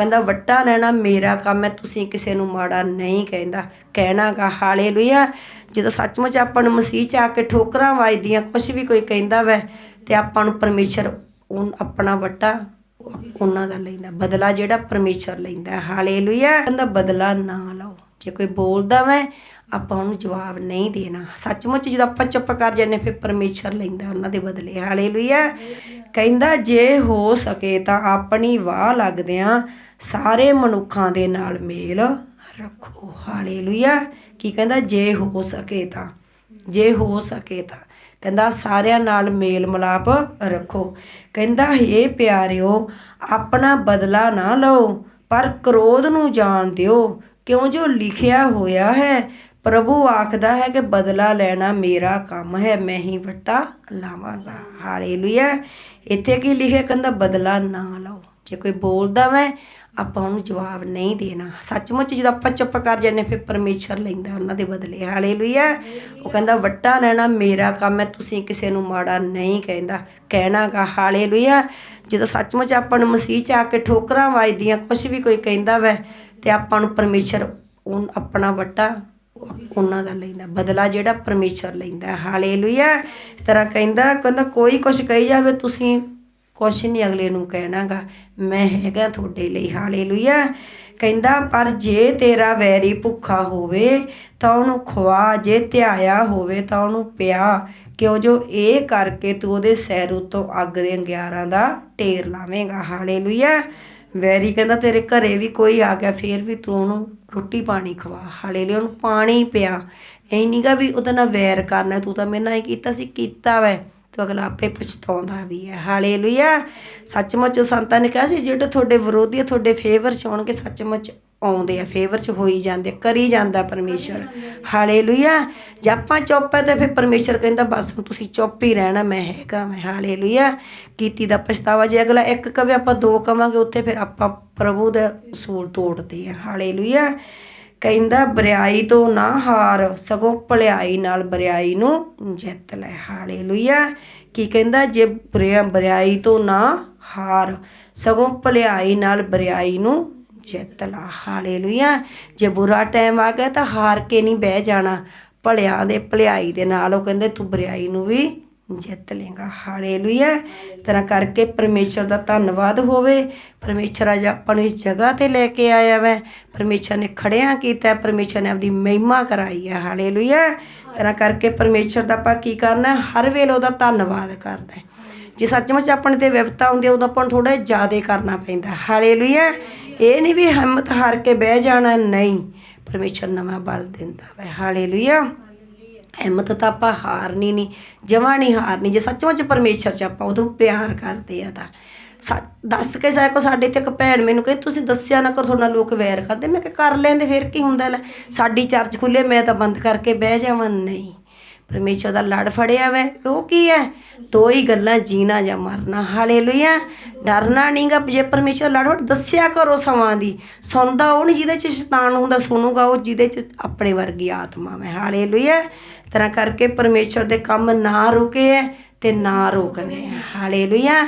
ਕਹਿੰਦਾ ਵੱਟਾ ਲੈਣਾ ਮੇਰਾ ਕੰਮ ਹੈ, ਤੁਸੀਂ ਕਿਸੇ ਨੂੰ ਮਾੜਾ ਨਹੀਂ ਕਹਿੰਦਾ। ਕਹਿਣਾਗਾ ਹਾਲੇਲੂਇਆ। ਜਦੋਂ ਸੱਚਮੁੱਚ ਆਪਾਂ ਨੂੰ ਮਸੀਹ ਚ ਆ ਕੇ ਠੋਕਰਾਂ ਵੱਜਦੀਆਂ ਕੁਝ ਵੀ ਕੋਈ ਕਹਿੰਦਾ ਵੈ, ਤੇ ਆਪਾਂ ਨੂੰ ਪਰਮੇਸ਼ਰ ਆਪਣਾ ਵੱਟਾ ਉਹਨਾਂ ਦਾ ਲੈਂਦਾ, ਬਦਲਾ ਜਿਹੜਾ ਪਰਮੇਸ਼ਰ ਲੈਂਦਾ, ਹਾਲੇਲੂਇਆ। ਕਹਿੰਦਾ, ਬਦਲਾ ਨਾ ਲਓ ਜੇ ਕੋਈ ਬੋਲਦਾ ਵੈ ਆਪਾਂ ਉਹਨੂੰ ਜਵਾਬ ਨਹੀਂ ਦੇਣਾ। ਸੱਚਮੁੱਚ ਜਦੋਂ ਆਪਾਂ ਚੁੱਪ ਕਰ ਜਾਂਦੇ ਫਿਰ ਪਰਮੇਸ਼ਰ ਲੈਂਦਾ ਉਹਨਾਂ ਦੇ ਬਦਲੇ। ਹਾਲੇਲੂਇਆ। ਕਹਿੰਦਾ, ਜੇ ਹੋ ਸਕੇ ਤਾਂ ਆਪਣੀ ਵਾਹ ਲੱਗਦਿਆਂ ਸਾਰੇ ਮਨੁੱਖਾਂ ਦੇ ਨਾਲ ਮੇਲ ਰੱਖੋ। ਹਾਲੇਲੂਇਆ। ਕੀ ਕਹਿੰਦਾ? ਜੇ ਹੋ ਸਕੇ ਤਾਂ। ਜੇ ਹੋ ਸਕੇ ਤਾਂ। ਕਹਿੰਦਾ, ਸਾਰਿਆਂ ਨਾਲ ਮੇਲ ਮਿਲਾਪ ਰੱਖੋ। ਕਹਿੰਦਾ, ਹੇ ਪਿਆਰਿਓ, ਆਪਣਾ ਬਦਲਾ ਨਾ ਲਓ, ਪਰ ਕ੍ਰੋਧ ਨੂੰ ਜਾਣ ਦਿਓ। ਕਿਉਂ ਜੋ ਲਿਖਿਆ ਹੋਇਆ ਹੈ? ਪ੍ਰਭੂ ਆਖਦਾ ਹੈ ਕਿ ਬਦਲਾ ਲੈਣਾ ਮੇਰਾ ਕੰਮ ਹੈ, ਮੈਂ ਹੀ ਵੱਟਾ ਲਾਵਾਂਗਾ। ਹਾਲੇਲੂਇਆ। ਇੱਥੇ ਕੀ ਲਿਖਿਆ? ਕਹਿੰਦਾ ਬਦਲਾ ਨਾ ਲਓ। ਜੇ ਕੋਈ ਬੋਲਦਾ ਵੈ ਆਪਾਂ ਉਹਨੂੰ ਜਵਾਬ ਨਹੀਂ ਦੇਣਾ। ਸੱਚਮੁੱਚ ਜਦੋਂ ਆਪਾਂ ਚੁੱਪ ਕਰ ਜਾਂਦੇ, ਫਿਰ ਪਰਮੇਸ਼ਰ ਲੈਂਦਾ ਉਹਨਾਂ ਦੇ ਬਦਲੇ। ਹਾਲੇਲੂਇਆ। ਉਹ ਕਹਿੰਦਾ ਵੱਟਾ ਲੈਣਾ ਮੇਰਾ ਕੰਮ ਹੈ, ਤੁਸੀਂ ਕਿਸੇ ਨੂੰ ਮਾੜਾ ਨਹੀਂ ਕਹਿੰਦਾ, ਕਹਿਣਾਗਾ। ਹਾਲੇਲੂਇਆ। ਜਦੋਂ ਸੱਚਮੁੱਚ ਆਪਾਂ ਨੂੰ ਮਸੀਹ ਚ ਆ ਕੇ ਠੋਕਰਾਂ ਵੱਜਦੀਆਂ ਕੁਝ ਵੀ ਕੋਈ ਕਹਿੰਦਾ ਵੈ ਤੇ ਆਪਾਂ ਨੂੰ ਪਰਮੇਸ਼ਰ ਉਹ ਆਪਣਾ ਵੱਟਾ ਉਹਨਾਂ ਦਾ ਲੈਂਦਾ, ਬਦਲਾ ਜਿਹੜਾ ਪਰਮੇਸ਼ਰ ਲੈਂਦਾ ਹਾਲੇਲੂਇਆ। ਇਸ ਤਰ੍ਹਾਂ ਕਹਿੰਦਾ ਕਹਿੰਦਾ, ਕੋਈ ਕੁਝ ਕਹੀ ਜਾਵੇ, ਤੁਸੀਂ ਕੁਛ ਨਹੀਂ ਅਗਲੇ ਨੂੰ ਕਹਿਣਾਗਾ। ਮੈਂ ਹੈਗਾ ਤੁਹਾਡੇ ਲਈ। ਹਾਲੇਲੂਇਆ। ਕਹਿੰਦਾ, ਪਰ ਜੇ ਤੇਰਾ ਵੈਰੀ ਭੁੱਖਾ ਹੋਵੇ, ਤਾਂ ਉਹਨੂੰ ਖਵਾ। ਜੇ ਧਿਆਇਆ ਹੋਵੇ, ਤਾਂ ਉਹਨੂੰ ਪਿਆ। ਕਿਉਂ? ਜੋ ਇਹ ਕਰਕੇ ਤੂੰ ਉਹਦੇ ਸੈਰ ਉਤੋਂ ਅੱਗ ਦੇ ਅੰਗਿਆਰਾਂ ਦਾ ਢੇਰ ਲਾਵੇਂਗਾ। ਹਾਲੇਲੂਇਆ। ਵੈਰੀ ਕਹਿੰਦਾ, ਤੇਰੇ ਘਰੇ ਵੀ ਕੋਈ ਆ ਗਿਆ, ਫੇਰ ਵੀ ਤੂੰ ਉਹਨੂੰ ਰੋਟੀ ਪਾਣੀ ਖਵਾ। ਹਾਲੇਲੂਇਆ, ਉਹਨੂੰ ਪਾਣੀ ਪਿਆ। ਐ ਨਹੀਂਗਾ ਵੀ ਉਹਦੇ ਨਾਲ ਵੈਰ ਕਰਨਾ, ਤੂੰ ਤਾਂ ਮੇਰੇ ਨਾਲ ਇਹ ਕੀਤਾ ਸੀ, ਕੀਤਾ ਵੈ। ਤੋ ਅਗਲਾ ਆਪੇ ਪਛਤਾਉਂਦਾ ਵੀ ਹੈ। ਹਾਲੇਲੂਇਆ। ਸੱਚਮੁੱਚ ਸੰਤਾਂ ਨੇ ਕਿਹਾ ਸੀ, ਜਿਹੜੇ ਤੁਹਾਡੇ ਵਿਰੋਧੀ ਤੁਹਾਡੇ ਫੇਵਰ ਚ ਆਉਣਗੇ, ਸੱਚਮੁੱਚ ਆਉਂਦੇ ਆ। ਫੇਵਰ ਚ ਹੋਈ ਜਾਂਦੇ, ਕਰੀ ਜਾਂਦਾ ਪਰਮੇਸ਼ਰ। ਹਾਲੇਲੂਇਆ। ਜੇ ਆਪਾਂ ਚੁੱਪ ਹੈ ਤਾਂ ਫਿਰ ਪਰਮੇਸ਼ਰ ਕਹਿੰਦਾ, ਬਸ, ਹੁਣ ਤੁਸੀਂ ਚੁੱਪ ਹੀ ਰਹਿਣਾ, ਮੈਂ ਹੈਗਾ, ਮੈਂ। ਹਾਲੇਲੂਇਆ। ਕੀਤੀ ਦਾ ਪਛਤਾਵਾ, ਜੇ ਅਗਲਾ ਇੱਕ ਕਵੇ, ਆਪਾਂ ਦੋ ਕਵਾਂਗੇ, ਉੱਥੇ ਫਿਰ ਆਪਾਂ ਪ੍ਰਭੂ ਦਾ ਸੂਲ ਤੋੜਦੇ ਆ। ਹਾਲੇਲੂਇਆ। ਕਹਿੰਦਾ, ਬਰਿਆਈ ਤੋਂ ਨਾ ਹਾਰ, ਸਗੋਂ ਭਲਾਈ ਨਾਲ ਬਰਿਆਈ ਨੂੰ ਜਿੱਤ ਲੈ। ਹਾਲੇਲੂਇਆ। ਕੀ ਕਹਿੰਦਾ, ਜੇ ਬਰਿਆ- ਬਰਿਆਈ ਤੋਂ ਨਾ ਹਾਰ, ਸਗੋਂ ਭਲਾਈ ਨਾਲ ਬਰਿਆਈ ਨੂੰ ਜਿੱਤ ਲਾ। ਹਾਲੇਲੂਇਆ। ਜੇ ਬੁਰਾ ਟਾਈਮ ਆ ਗਿਆ ਤਾਂ ਹਾਰ ਕੇ ਨਹੀਂ ਬਹਿ ਜਾਣਾ। ਭਲਿਆਂ ਦੇ ਭਲਾਈ ਦੇ ਨਾਲ ਉਹ ਕਹਿੰਦੇ, ਤੂੰ ਬਰਿਆਈ ਨੂੰ ਵੀ ਜਿੱਤ ਲੇਗਾ ਹਾਲੇਲੂਇਆ। ਇਸ ਤਰ੍ਹਾਂ ਕਰਕੇ ਪਰਮੇਸ਼ਰ ਦਾ ਧੰਨਵਾਦ ਹੋਵੇ। ਪਰਮੇਸ਼ਰ ਅੱਜ ਆਪਾਂ ਨੂੰ ਇਸ ਜਗ੍ਹਾ ਤੇ ਲੈ ਕੇ ਆਇਆ ਵੈ। ਪਰਮੇਸ਼ਰ ਨੇ ਖੜਿਆ ਕੀਤਾ, ਪਰਮੇਸ਼ਰ ਨੇ ਆਪਦੀ ਮਹਿਮਾ ਕਰਾਈ ਹੈ ਹਾਲੇਲੂਇਆ। ਇਸ ਤਰ੍ਹਾਂ ਕਰਕੇ ਪਰਮੇਸ਼ਰ ਦਾ ਆਪਾਂ ਕੀ ਕਰਨਾ ਹਰ ਵੇਲੇ ਉਹਦਾ ਧੰਨਵਾਦ ਕਰਨਾ ਹੈ। ਜੇ ਸੱਚਮੁੱਚ ਆਪਣੇ ਤੇ ਵਿਵਤਾ ਹੁੰਦੀ ਉਦੋਂ ਆਪਾਂ ਨੂੰ ਥੋੜਾ ਜ਼ਿਆਦਾ ਕਰਨਾ ਪੈਂਦਾ। ਹਾਲੇਲੂਇਆ। ਇਹ ਨਹੀਂ ਵੀ ਹਿੰਮਤ ਹਾਰ ਕੇ ਬਹਿ ਜਾਣਾ, ਨਹੀਂ। ਪਰਮੇਸ਼ਰ ਨਵਾਂ ਬਲ ਦਿੰਦਾ ਵੈ। ਹਾਲੇਲੂਇਆ। ਹਿੰਮਤ ਤਾਂ ਆਪਾਂ ਹਾਰਨੀ ਨਹੀਂ ਜਮਾਂ ਨਹੀਂ ਹਾਰਨੀ, ਜੇ ਸੱਚਮੁੱਚ ਪਰਮੇਸ਼ਰ ਚ ਆਪਾਂ ਉਦੋਂ ਪਿਆਰ ਕਰਦੇ ਆ ਤਾਂ। ਸਾ- ਦੱਸ ਕੇ ਸਾਇ ਕੋ ਸਾਡੇ ਤੇ ਇੱਕ ਭੈਣ ਮੈਨੂੰ ਕਹੇ, ਤੁਸੀਂ ਦੱਸਿਆ ਨਾ ਕਰੋ ਤੁਹਾਡਾ ਲੋਕ ਵੈਰ ਕਰਦੇ। ਮੈਂ ਕਿ ਕਰ ਲੈਂਦੇ, ਫਿਰ ਕੀ ਹੁੰਦਾ ਲੈ? ਸਾਡੀ ਚਰਚ ਖੁੱਲੇ ਮੈਂ ਤਾਂ ਬੰਦ ਕਰਕੇ ਬਹਿ ਜਾਵਾਂ। ਨਹੀਂ ਪਰਮੇਸ਼ਰ ਦਾ ਲੜ ਫੜਿਆ ਵੈ, ਉਹ ਕੀ ਹੈ ਦੋ ਹੀ ਗੱਲਾਂ ਜੀਣਾ ਜਾਂ ਮਰਨਾ, ਹਾਲੇਲੂਇਆ। ਡਰਨਾ ਨਹੀਂਗਾ ਜੇ ਪਰਮੇਸ਼ਰ ਲੜ ਫੜ ਦੱਸਿਆ ਕਰੋ ਸਮਾਂ ਦੀ। ਸੁਣਦਾ ਉਹ ਨਹੀਂ ਜਿਹਦੇ ਚ ਸ਼ੈਤਾਨ ਹੁੰਦਾ, ਸੁਣੂਗਾ ਉਹ ਜਿਹਦੇ ਚ ਆਪਣੇ ਵਰਗੀ ਆਤਮਾ ਹੈ ਹਾਲੇਲੂਇਆ। ਇਸ ਤਰ੍ਹਾਂ ਕਰਕੇ ਪਰਮੇਸ਼ਰ ਦੇ ਕੰਮ ਨਾ ਰੁਕੇ ਹੈ ਤੇ ਨਾ ਰੋਕਣੇ ਹੈ ਹਾਲੇਲੂਇਆ।